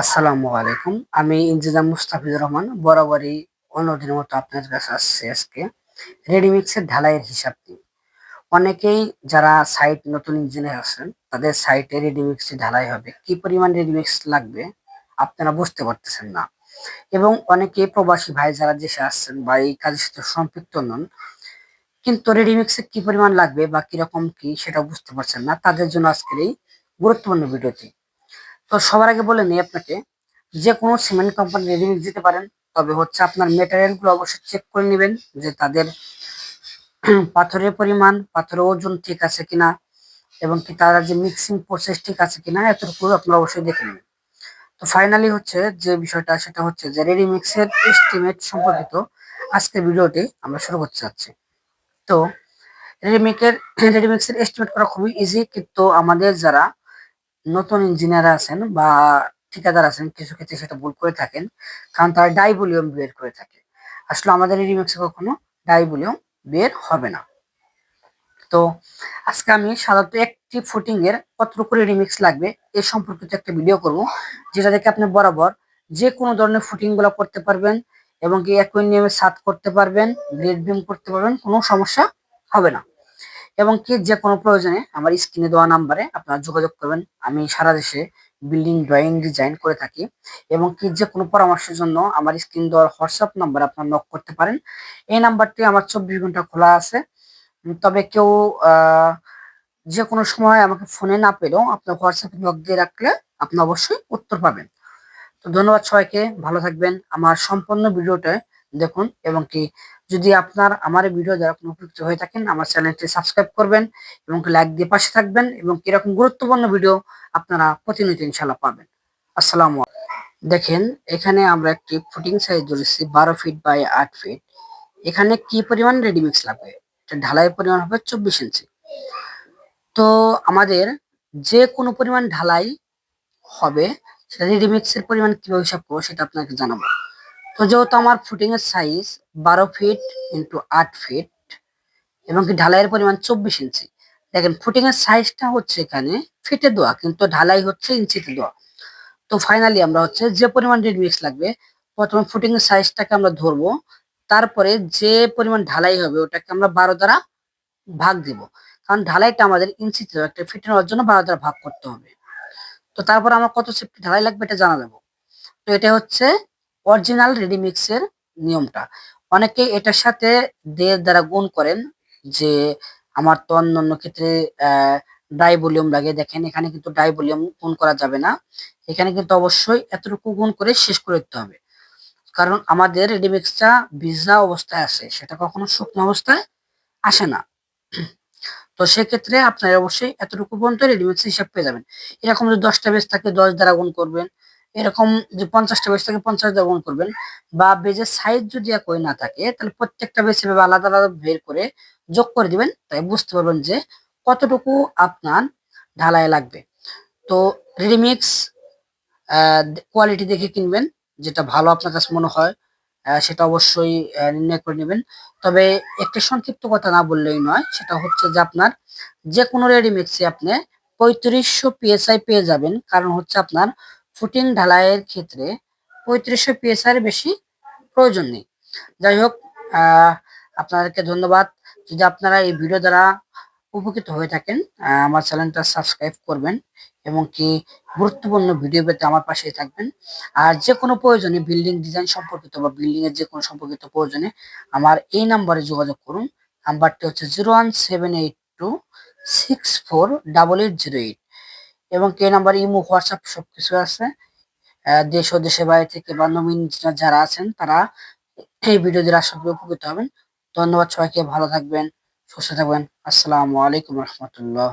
আসসালামু আলাইকুম। আমি ইনজিজাম মুস্তাফিজুর রহমান, বরাবরই অন্যদিনের মতো আপনাদের কাছে আসছি আজকে। রেডিমিক্সের ঢালাইয়ের হিসাব নিয়ে অনেকেই যারা সাইট নতুন ইঞ্জিনিয়ার আছেন, তাদের সাইটে রেডিমিক্সে ঢালাই হবে। কি পরিমাণ রেডিমিক্স লাগবে আপনারা বুঝতে পারতেছেন না। এবং অনেকে প্রবাসী ভাই যারা দেশে আসছেন বা এই কাজের সাথে সম্পৃক্ত নন, কিন্তু রেডিমিক্সে কি পরিমাণ লাগবে বা কীরকম কি সেটা বুঝতে পারছেন না। তাদের জন্য আজকের এই গুরুত্বপূর্ণ ভিডিওটি। তো সবার আগে বলে নিই আপনাকে, যে কোনো সিমেন্ট কোম্পানি রেডিমিক্স দিতে পারেন, তবে হচ্ছে আপনার মেটেরিয়ালগুলো অবশ্যই চেক করে নেবেন যে তাদের পাথরের পরিমাণ, পাথরের ওজন ঠিক আছে কিনা, এবং কি তারা যে মিক্সিং প্রসেস ঠিক আছে কিনা এতটুকু আপনারা অবশ্যই দেখে নেবেন। তো ফাইনালি হচ্ছে যে বিষয়টা, সেটা হচ্ছে যে রেডিমিক্সের এস্টিমেট সম্পর্কিত আজকের ভিডিওটি আমরা শুরু করতে চাচ্ছি। তো রেডিমিক্সের রেডিমিক্সের এস্টিমেট করা খুবই ইজি কিন্তু আমাদের যারা নতুন ইঞ্জিনিয়ার আছেন বা ঠিকাদার আছেন, কিছু ক্ষেত্রে সেটা ভুল করে থাকেন, কারণ তারা ডাইভলিউম বের করে থাকে। আসলে আমাদের এই রিমিক্সে কখনো ডাইভলিউম বের হবে না। তো আজকে আমি সাধারণত একটি ফুটিং এর কতটুকু রিমিক্স লাগবে এ সম্পর্কিত একটা ভিডিও করব, যেটা দেখে আপনি বরাবর যে কোনো ধরনের ফুটিংগুলো করতে পারবেন এবং কি একই নিয়মে সাত করতে পারবেন গ্রেড বিম করতে পারবেন, কোনো সমস্যা হবে না। এবং কি যে কোনো প্রয়োজনে আমার স্ক্রিনে দেওয়া নাম্বারে আপনারা যোগাযোগ করবেন। আমি সারা দেশে বিল্ডিং, ড্রয়িং, ডিজাইন করে থাকি এবং কি যে কোনো পরামর্শের জন্য আমার স্ক্রিন দেওয়ার হোয়াটসঅ্যাপ নাম্বার আপনারা নক করতে পারেন। এই নাম্বারটি আমার চব্বিশ ঘণ্টা খোলা আছে। তবে কেউ যে কোনো সময় আমাকে ফোনে না পেলেও আপনার হোয়াটসঅ্যাপে নক দিয়ে রাখলে আপনি অবশ্যই উত্তর পাবেন। তো ধন্যবাদ সবাইকে, ভালো থাকবেন। আমার সম্পূর্ণ ভিডিওটা দেখুন এবং কি যদি আপনার আমার ভিডিও দ্বারা কোনো উপযুক্ত হয়ে থাকেন, আমার চ্যানেলটি সাবস্ক্রাইব করবেন এবং লাইক দিয়ে পাশে থাকবেন এবং কীরকম গুরুত্বপূর্ণ ভিডিও আপনারা প্রতিনিয়ত ইনশাল্লাহ পাবেন। আসসালাম দেখেন, এখানে আমরা একটি ফুটিং সাইজ ধরেছি বারো ফিট বাই আট ফিট এখানে কি পরিমাণ রেডিমিক্স লাগবে? এটা ঢালাইয়ের পরিমাণ হবে চব্বিশ ইঞ্চি তো আমাদের যে কোনো পরিমাণ ঢালাই হবে, সেটা রেডিমিক্সের পরিমাণ কীভাবে হিসাব করব সেটা আপনাকে জানাব। তো যেহেতু আমার ফুটিং এর সাইজ বারো ফিট ইন্টু আট ফিট এবং কি ঢালাইয়ের পরিমাণ চব্বিশ ইঞ্চি দেখেন ফুটিং এর সাইজটা হচ্ছে এখানে ফিটে দেওয়া, কিন্তু ঢালাই হচ্ছে ইঞ্চিতে দেওয়া। তো ফাইনালি আমরা হচ্ছে যে পরিমাণ রেড মিক্স লাগবে, প্রথমে ফুটিং এর সাইজটাকে আমরা ধরবো, তারপরে যে পরিমাণ ঢালাই হবে ওটাকে আমরা বারো দ্বারা ভাগ দিব। কারণ ঢালাইটা আমাদের ইঞ্চিতে একটা ফিটে নেওয়ার জন্য বারো দ্বারা ভাগ করতে হবে। তো তারপর আমার কত সেফটি ঢালাই লাগবে এটা জানা দেবো তো এটা হচ্ছে অরিজিনাল রেডিমিক্সের নিয়মটা। অনেকে এটার সাথে দেড় দ্বারা গুণ করেন যে, আমার তো অন্যান্য অন্য ক্ষেত্রে ডাই ভলিউম লাগে। দেখেন, এখানে কিন্তু ডাই ভলিউম গুণ করা যাবে না। এখানে কিন্তু অবশ্যই এতটুকু গুণ করে শেষ করে দিতে হবে। কারণ আমাদের রেডিমিক্সটা ভিজা অবস্থায় আসে সেটা কখনো শুকনো অবস্থায় আসে না। তো সেক্ষেত্রে আপনার অবশ্যই এতটুকু পর্যন্ত রেডিমিক্স হিসাব পেয়ে যাবেন। এরকম যদি দশটা বেজ থাকে, দশ দ্বারা গুণ করবেন এরকম যে পঞ্চাশটা বেজ থাকে পঞ্চাশ দ্বারা গুণ করবেন। বা বেজের সাইজ যদি একই না থাকে, তাহলে প্রত্যেকটা এভাবে আলাদা আলাদা বের করে যোগ করে দিবেন, তাই বুঝতে পারবেন যে কতটুকু আপনার ঢালাই লাগবে। তো রেডিমিক্স কোয়ালিটি দেখে কিনবেন, যেটা ভালো আপনার কাছে মনে হয় সেটা অবশ্যই নির্ণয় করে নেবেন। তবে একটা সংক্ষিপ্ত কথা না বললেই নয়, সেটা হচ্ছে যে আপনার যে কোনো রেডিমিক্সে আপনি পঁয়ত্রিশশো পিএসআই পেয়ে যাবেন, কারণ হচ্ছে আপনার ফুটিং ঢালাইয়ের ক্ষেত্রে পঁয়ত্রিশশো পিএসআই বেশি প্রয়োজন নেই। যাই হোক আপনাদেরকে ধন্যবাদ। যদি আপনারা এই ভিডিও দ্বারা উপকৃত হয়ে থাকেন আমার চ্যানেলটা সাবস্ক্রাইব করবেন এবং কি গুরুত্বপূর্ণ ভিডিও পেতে আমার পাশেই থাকবেন। আর যে কোনো প্রয়োজনে বিল্ডিং ডিজাইন সম্পর্কিত বা বিল্ডিং এর যে কোনো সম্পর্কিত প্রয়োজনে আমার এই নাম্বারে যোগাযোগ করুন। নাম্বারটি হচ্ছে zero one seven eight two six four double eight zero eight এবং কে নাম্বার, ইমো, হোয়াটসঅ্যাপ সবকিছু আছে। দেশ ও দেশের বাইরে থেকে বা নবীন যারা আছেন, তারা এই ভিডিও দিয়ে আশা করি উপকৃত হবেন। ধন্যবাদ সবাইকে, ভালো থাকবেন, সুস্থ থাকবেন। আসসালামু আলাইকুম রহমতুল্লাহ।